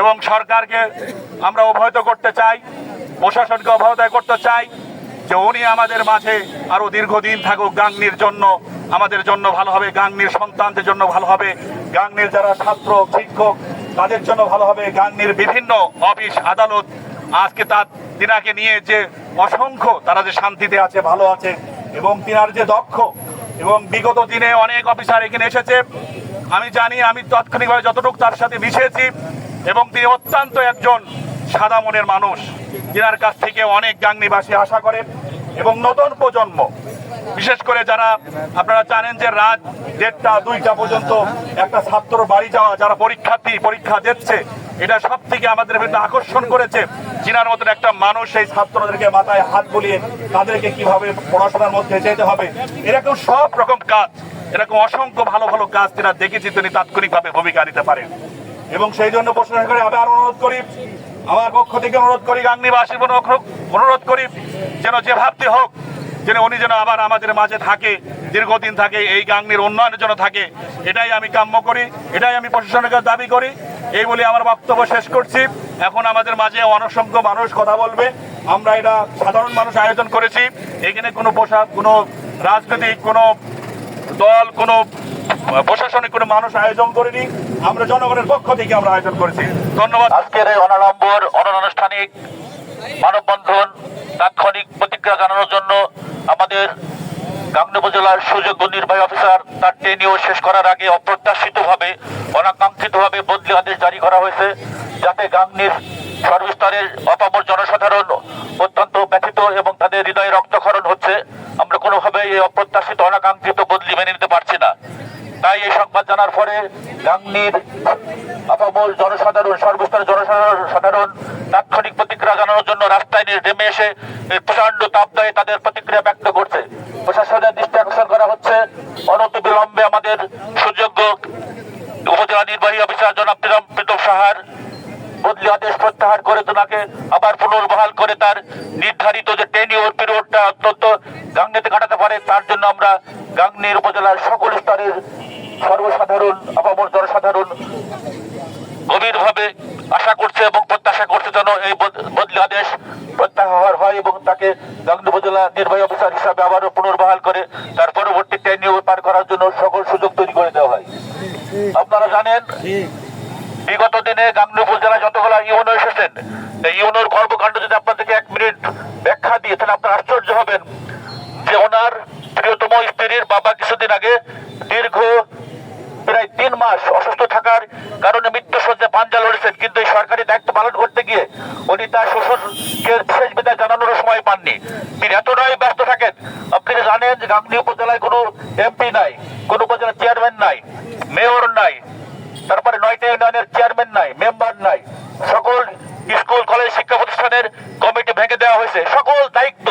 এবং সরকারকে আমরা অবহিত করতে চাই, প্রশাসনকে অবহিত করতে চাই যে উনি আমাদের মাঝে আরও দীর্ঘদিন থাকুক গাংনির জন্য, আমাদের জন্য ভালো হবে, গাংনির সন্তানদের জন্য ভালো হবে। গাংনির যারা ছাত্র, শিক্ষক তাদের জন্য ভালো হবে। বিভিন্ন অফিস আদালত আজকে তার তিনাকে নিয়ে যে অসংখ্য তারা যে শান্তিতে আছে, ভালো আছে, এবং তিনার যে দক্ষ, এবং বিগত দিনে অনেক অফিসার এখানে এসেছে। আমি জানি, আমি তাৎক্ষণিকভাবে যতটুকু তার সাথে মিশেছি, এবং তিনি অত্যন্ত একজন সাদা মনের মানুষ। যার কাছ থেকে অনেক গাংনিবাসী আশা করে, এবং নতুন প্রজন্ম বিশেষ করে যারা আপনারা জানেন যে রাত দেড়টা, দুইটা পর্যন্ত একটা ছাত্র বাড়ি যাওয়া, যারা পরীক্ষার্থী, পরীক্ষা দিচ্ছে, এটা সব থেকে আমাদের ভিতরে আকর্ষণ করেছে। চিনার মতন একটা মানুষ সেই ছাত্রদেরকে মাথায় হাত বুলিয়ে তাদেরকে কীভাবে পড়াশোনার মধ্যে যেতে হবে, এরকম সব রকম কাজ, এরকম অসংখ্য ভালো ভালো কাজ তিনি দেখেছি, তিনি তাৎক্ষণিকভাবে ভূমিকা নিতে পারেন। এবং সেই জন্য প্রশাসন করে আবার অনুরোধ করি, আমার পক্ষ থেকে অনুরোধ করি অনুরোধ- অনুরোধ করি, যেন যে ভাবতে হোক যেন উনি যেন আবার আমাদের মাঝে থাকে, দীর্ঘদিন থাকে, এই গাংনির উন্নয়নের জন্য থাকে। এটাই আমি কাম্য করি, এটাই আমি প্রশাসনের কাছে দাবি করি। এই বলে আমার বক্তব্য শেষ করছি। এখন আমাদের মাঝে অনসংখ্য মানুষ কথা বলবে। আমরা এটা সাধারণ মানুষ আয়োজন করেছি। এখানে কোনো পোশাক, কোনো রাজনৈতিক, কোনো দল, কোনো প্রশাসনিক কোনো মানুষ আয়োজন করেনি। আমরা জনগণের পক্ষ থেকে আমরা আয়োজন করেছি। ধন্যবাদ। আজকের এই অনাড়ম্বর, অনানুষ্ঠানিক মানববন্ধন, তাৎক্ষণিক প্রতিক্রিয়া জানানোর জন্য আমাদের গাংনী উপজেলার সুযোগ্য নির্বাহী অফিসার, তার টেনিও শেষ করার আগে অপ্রত্যাশিতভাবে, অনাকাঙ্ক্ষিতভাবে বদলি আদেশ জারি করা হয়েছে, যাতে গাংনীর সর্বস্তরের অপামর জনসাধারণ অত্যন্ত ব্যথিত এবং তাদের হৃদয়ে রক্তক্ষরণ হচ্ছে। আমরা কোনোভাবে এই অপ্রত্যাশিত অনাকাঙ্ক্ষিত বদলি মেনে নিতে পারছি না। তাই এই সংবাদ জানার পরে গাংনীর আপামল জনসাধারণ, সর্বস্তরের জনসাধারণ সাধারণ তাৎক্ষণিক প্রতিক্রিয়া জানানোর জন্য রাস্তায় নেমে এসে এই প্রচণ্ড তাপদায়ে তাদের প্রতিক্রিয়া ব্যক্ত করছে। প্রশাসনের দৃষ্টি আকর্ষণ করা হচ্ছে। অনত বিলম্বে আমাদের সুযোগ্য উপজেলা নির্বাহী অফিসার জনাব প্রীতম সাহার বদলি আদেশ প্রত্যাহার করে তোনাকে আবার পুনর্বহাল করে তার নির্ধারিত যে টেনিওর পিরিয়ডটা অত্যন্ত গাংনিতে কাটাতে পারে, তার জন্য আমরা গাংনির উপজেলার সকল স্তরের সর্বসাধারণ, আপামর জনসাধারণ গভীরভাবে আশা করছে এবং প্রত্যাশা করছে যেন এই বদলি আদেশ প্রত্যাহার হয় এবং তাকে গাংনী উপজেলা নির্বাহী অফিসার হিসাবে আবারও পুনর্বহাল করে তার পরবর্তী টেনিওর পার করার জন্য সকল সুযোগ তৈরি করে দেওয়া হয়। আপনারা জানেন বিগত দিনে গাংনী উপজেলায় যতগুলো ইউনো এসেছেন ইউনোর কর্মকাণ্ড যদি আপনাদেরকে এক মিনিট ব্যাখ্যা দিয়ে, তাহলে আপনারা আশ্চর্য হবেন যে ওনার প্রিয়তম স্ত্রীর বাবা কিছুদিন আগে দীর্ঘ প্রায় তিন মাস অসুস্থ থাকার কারণে মৃত্যু সজ্জা পাঞ্জা লড়েছেন, কিন্তু এই সরকারি দায়িত্ব পালন করতে গিয়ে উনি তার শ্বশুরকে শেষ বিদায় জানানোর সময় পাননি। তিনি এতটাই ব্যস্ত থাকেন, আপনি জানেন যে গাংনী উপজেলায় কোনো এমপি নাই, কোনো উপজেলার চেয়ারম্যান নাই, মেয়র নাই। তারপরে নয়টা ইউনিয়নের চেয়ারম্যান নাই, মেম্বার নাই। সকল স্কুল, কলেজ, শিক্ষা প্রতিষ্ঠানের কমিটি ভেঙে দেওয়া হয়েছে। সকল দায়িত্ব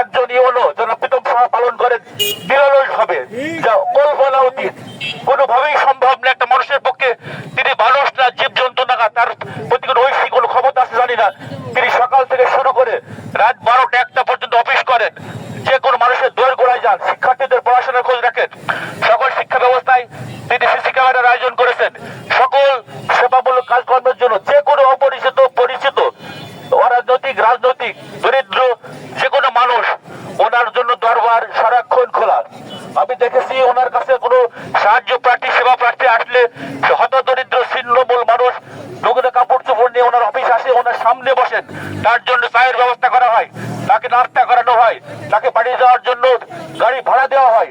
একজন ইউনো জনাব প্রীতম সাহা পালন করেন নিরলস ভাবে, যা কল্পনা অতীত কোনোভাবেই সম্ভব না একটা মানুষের পক্ষে তিনি মানুষ না, জীবজন্তু না, তার প্রতি কোনো ঐশী কোনো ক্ষমতা আছে জানি না। তিনি সকাল থেকে শুরু করে রাত বারোটা একটা পর্যন্ত অফিস করেন। যে কোনো মানুষের দোর গোড়ায় যান শিক্ষার্থীদের পড়াশোনার খোঁজ রাখেন সকল শিক্ষা ব্যবস্থায় তিনি সিসি ক্যামেরার আয়োজন করেছেন সকল সেবামূলক কাজকর্মের জন্য যে কোনো অপরিচিত পরিচিত অরাজনৈতিক রাজনৈতিক দরিদ্র যে কোনো মানুষ ওনার জন্য দরবার সারাক্ষণ খোলা আমি দেখেছি ওনার কাছে কোনো সাহায্য প্রার্থী সেবা প্রার্থী আসলে হত দরিদ্র ছিন্নমূল মানুষ। ডুগরে কাপড় চোপড় নিয়ে ওনার অফিস আসে, ওনার সামনে বসেন। তার জন্য চায়ের ব্যবস্থা করা হয়। তাকে নাস্তা করানো হয়। তাকে বাড়ি যাওয়ার জন্য গাড়ি ভাড়া দেওয়া হয়।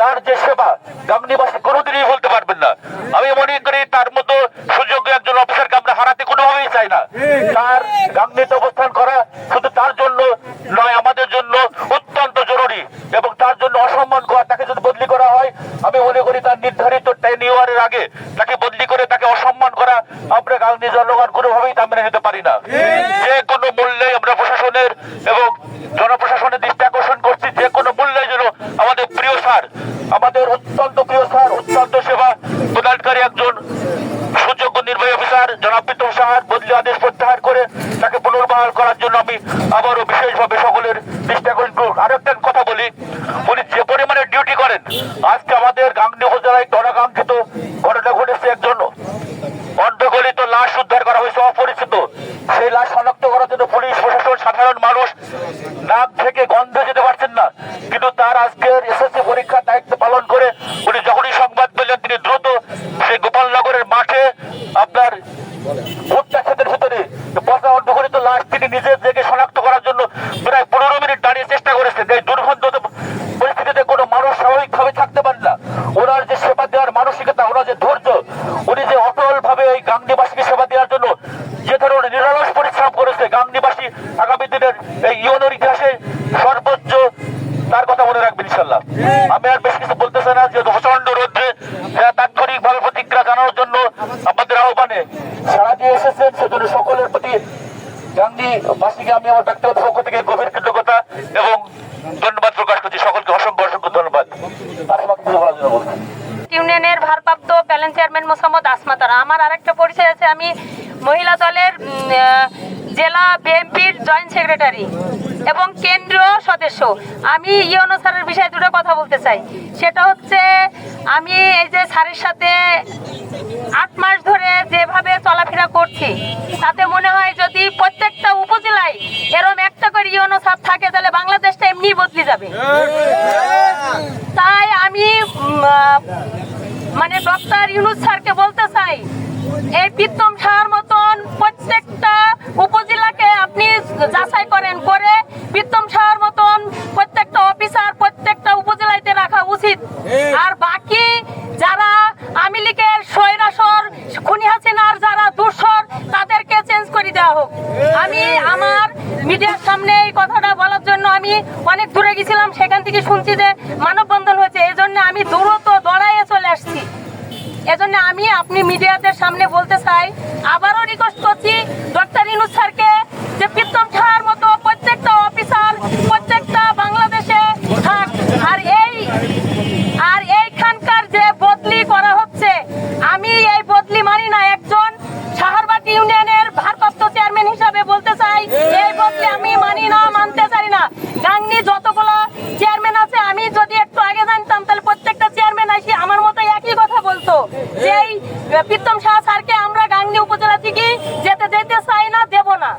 তার যে সেবা গাংনিবাসী কোনোদিনই বলতে পারবেন না। আমি মনে করি তার মতো সুযোগ্য একজন অফিসারকে আমরা হারাতে কোনোভাবেই চাই না। তার গাংনিতে অবস্থান করা শুধু তার জন্য নয়, আমাদের জন্য অত্যন্ত জরুরি এবং তার জন্য অসম্মান করা তাকে যদি আমি মনে করি তার নির্ধারিত টেন ইয়ারের আগে তাকে বদলি করে তাকে অসম্মান করা আমরা গান্ধী জনগণ কোনোভাবেই তা মেনে নিতে পারি না। যে কোনো মূল্যে আমরা প্রশাসনের এবং জনপ্রশাসনের দৃষ্টি আকর্ষণ করছি যে কোনো মূল্যে যেন আমাদের প্রিয় স্যার আমাদের অত্যন্ত প্রিয় স্যার অত্যন্ত সেবা প্রদানকারী একজন সুযোগ্য নির্বাহী অফিসার জনাব প্রীতম সাহার বদলি আদেশ প্রত্যাহার করে তাকে পুনর্বহাল করার জন্য আমি আবারও বিশেষভাবে সকলের চেষ্টা করি আরও একটা কথা বলি উনি যে পরিমাণে ডিউটি করেন আজকে আমাদের গাংনী উপজেলায় অনাকাঙ্ক্ষিত ঘটনা ঘটেছে একজন অর্ধগলিত লাশ উদ্ধার করা হয়েছে অপরিচিত। সেই লাশ শনাক্ত করার জন্য পুলিশ, প্রশাসন, সাধারণ মানুষ নাক থেকে গন্ধ যেতে পারছেন না। কিন্তু তার আজকের এসএসসি পরীক্ষার দায়িত্ব পালন করে উনি যখনই সংবাদ পেলেন, তিনি দ্রুত সেই গোপালনগরের মাঠে আপনার ভুট্টা ক্ষেতের ভিতরে পচা অর্ধগলিত লাশ তিনি নিজের থেকে শনাক্ত করার জন্য প্রায় পনেরো মিনিট দাঁড়িয়ে চেষ্টা করেছেন এই দুর্গন্ধ পরিস্থিতিতে কোনো মানুষ স্বাভাবিকভাবে থাকতে পারে না ওনার যে সেবা দেওয়ার মানসিকতা ওনার যে ধৈর্য উনি যে অটল ভাবে এই গাংনিবাসীকে সেবা দেওয়ার জন্য যে ধরনের নিরলস পরিশ্রম করেছে গাংনিবাসী আগামী দিনের এই ইউনোর ইতিহাসে সর্বোচ্চ তার কথা মনে রাখবেন ইনশাল্লাহ আমি আর বেশি কিছু বলতে চাই না যে প্রচণ্ড রোদ্রে যারা তাৎক্ষণিক ভাবে প্রতিক্রিয়া জানানোর জন্য আমাদের আহ্বানে সারা দিয়ে এসেছেন সেজন্য সকলের প্রতি গান্ধীবাসীকে আমি আমার ব্যক্তিগত পক্ষ থেকে গভীর কৃতজ্ঞতা এবং ধন্যবাদ প্রকাশ করছি। সকলকে অসংখ্য অসংখ্য ধন্যবাদ। ইউনিয়নের ভারপ্রাপ্ত প্যালেন চেয়ারম্যান মোসাম্মদ আসমাতারা। আমার আরেকটা পরিচয় আছে। আমি মহিলা দলের জেলা বিএনপির জয়েন্ট সেক্রেটারি এবং কেন্দ্রীয় সদস্য। আমি ইয়নো স্যারের বিষয়ে দুটো কথা বলতে চাই। সেটা হচ্ছে, আমি এই যে স্যারের সাথে আট মাস ধরে যেভাবে চলাফেরা করছি, তাতে মনে হয় যদি প্রত্যেকটা উপজেলায় এরম একটা করে ইয়নো স্যার থাকে, তাহলে বাংলাদেশটা এমনি বদলে যাবে। তাই আমি মানে ডক্টর ইউনুস স্যারকে বলতে চাই, এই প্রীতম সাহার মতন প্রত্যেকটা উপজেলাকে আপনি যাচাই করেন করে প্রীতম সাহার মতন প্রত্যেকটা অফিসার প্রত্যেকটা উপজেলাতে রাখা উচিত। আর বাকি যারা আওয়ামী লীগের স্বৈরাসর খুনি হাসিনার যারা দুঃসর তাদেরকে চেঞ্জ করে দেওয়া হোক। আমি আমার মিডিয়ার সামনে এই কথাটা বলার জন্য আমি অনেক দূরে গেছিলাম সেখান থেকে শুনছি যে কথা বলতো যে এই প্রীতম শাহ স্যারকে আমরা গাংনি উপজেলা থেকে যেতে দিতে চাই না দেব না।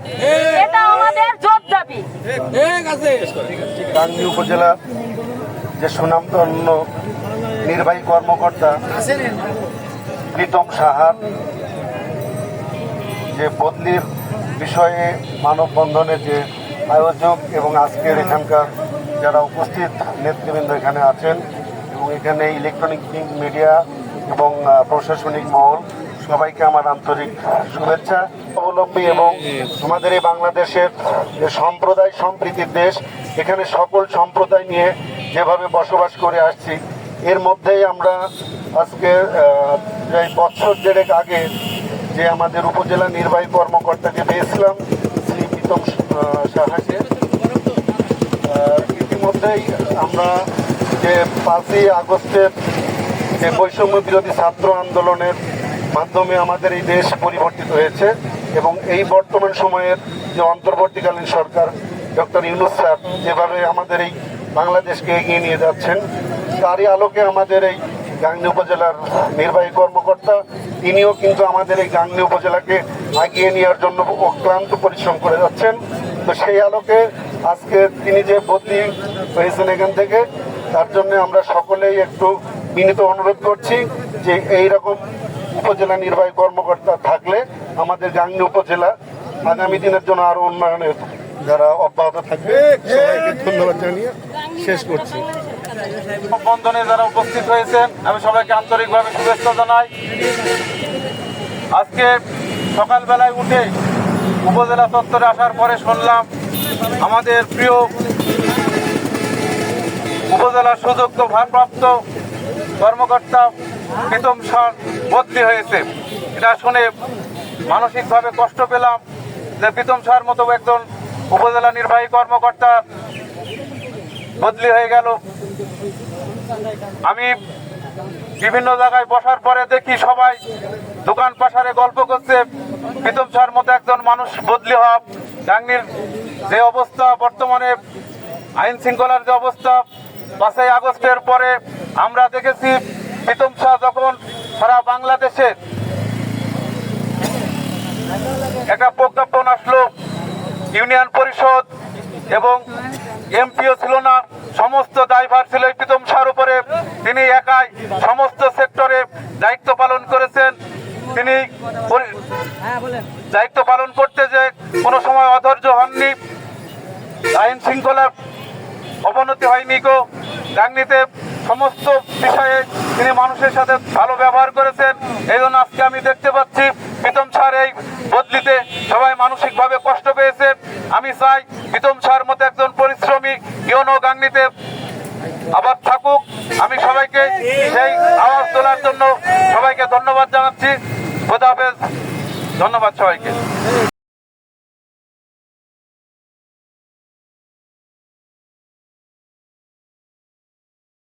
এটা আমাদের জোর দাবি। গাংনী উপজেলা যে সুনামধন্য নির্বাহী কর্মকর্তা প্রীতম সাহার যে বদলির বিষয়ে মানববন্ধনের যে আয়োজক এবং আজকের এখানকার যারা উপস্থিত নেতৃবৃন্দ এখানে আছেন এবং এখানে ইলেকট্রনিক মিডিয়া এবং প্রশাসনিক মহল, সবাইকে আমার আন্তরিক শুভেচ্ছা। অবলম্বী এবং আমাদের এই বাংলাদেশের যে সম্প্রদায়, সম্প্রীতির দেশ, এখানে সকল সম্প্রদায় নিয়ে যেভাবে বসবাস করে আসছি, এর মধ্যেই আমরা আজকে যে বছর দেড়েক আগে যে আমাদের উপজেলা নির্বাহী কর্মকর্তাকে পেয়েছিলাম, শ্রী প্রীতম সাহাকে ইতিমধ্যেই আমরা যে পাঁচই আগস্টের যে বৈষম্য বিরোধী ছাত্র আন্দোলনের মাধ্যমে আমাদের এই দেশ পরিবর্তিত হয়েছে এবং এই বর্তমান সময়ের যে অন্তর্বর্তীকালীন সরকার ডক্টর ইউনুস স্যার যেভাবে আমাদের এই বাংলাদেশকে এগিয়ে নিয়ে যাচ্ছেন, তারই আলোকে আমাদের এই গাংনী উপজেলার নির্বাহী কর্মকর্তা, তিনিও কিন্তু আমাদের এই গাংনী উপজেলাকে এগিয়ে নেওয়ার জন্য অক্লান্ত পরিশ্রম করে যাচ্ছেন। তো সেই আলোকে আজকে তিনি যে বদলি হয়েছেন এখান থেকে, তার জন্য আমরা সকলেই একটু বিনীত অনুরোধ করছি যে এই রকম উপজেলা নির্বাহী কর্মকর্তা থাকলে আমাদের গাংনী উপজেলা আগামী দিনের জন্য আরও উন্নয়নের যারা অব্যাহত থাকবে, সবাইকে ধন্যবাদ জানিয়ে শেষ করছি। বন্ধনে যারা উপস্থিত হয়েছেন, আমি সবাইকে আন্তরিকভাবে শুভেচ্ছা জানাই। আজকে সকালবেলায় উঠে উপজেলা চত্বরে আসার পরে শুনলাম আমাদের প্রিয় উপজেলার সুযোগ্য ভারপ্রাপ্ত কর্মকর্তা প্রীতম সার বদলি হয়েছে। এটা শুনে মানসিকভাবে কষ্ট পেলাম যে প্রীতম সার মতো একজন উপজেলা নির্বাহী কর্মকর্তা বদলি হয়ে গেল। আমি বিভিন্ন জায়গায় বসার পরে দেখি সবাই দোকান পাশারে গল্প করছে, প্রীতম স্যার মতো একজন মানুষ বদলি হওয়া গাংনির যে অবস্থা, বর্তমানে আইন শৃঙ্খলার যে অবস্থা পাঁচই আগস্টের পরে আমরা দেখেছি, প্রীতম শাহ যখন সারা বাংলাদেশে একটা প্রজ্ঞাপন আসলো, ইউনিয়ন পরিষদ এবং এমপিও ছিল না, সমস্ত দায়ভার ছিল এই প্রীতম শাহর উপরে। তিনি একাই সমস্ত সেক্টরে দায়িত্ব পালন করেছেন। তিনি দায়িত্ব পালন করতে যে কোনো সময় অধৈর্য হননি। আইন শৃঙ্খলার অবনতি হয়নি গো। গাংনিতে সমস্ত বিষয়ে তিনি মানুষের সাথে ভালো ব্যবহার করেছেন। এই জন্য আজকে আমি দেখতে পাচ্ছি, প্রীতম স্যার এই বদলিতে সবাই মানসিকভাবে কষ্ট পেয়েছে আমি চাই প্রীতম স্যার মতো একজন পরিশ্রমী ইয়নো গাংনিতে আবার থাকুক। আমি সবাইকে সেই আওয়াজ তোলার জন্য সবাইকে ধন্যবাদ জানাচ্ছি। খোদা হাফেজ। ধন্যবাদ সবাইকে।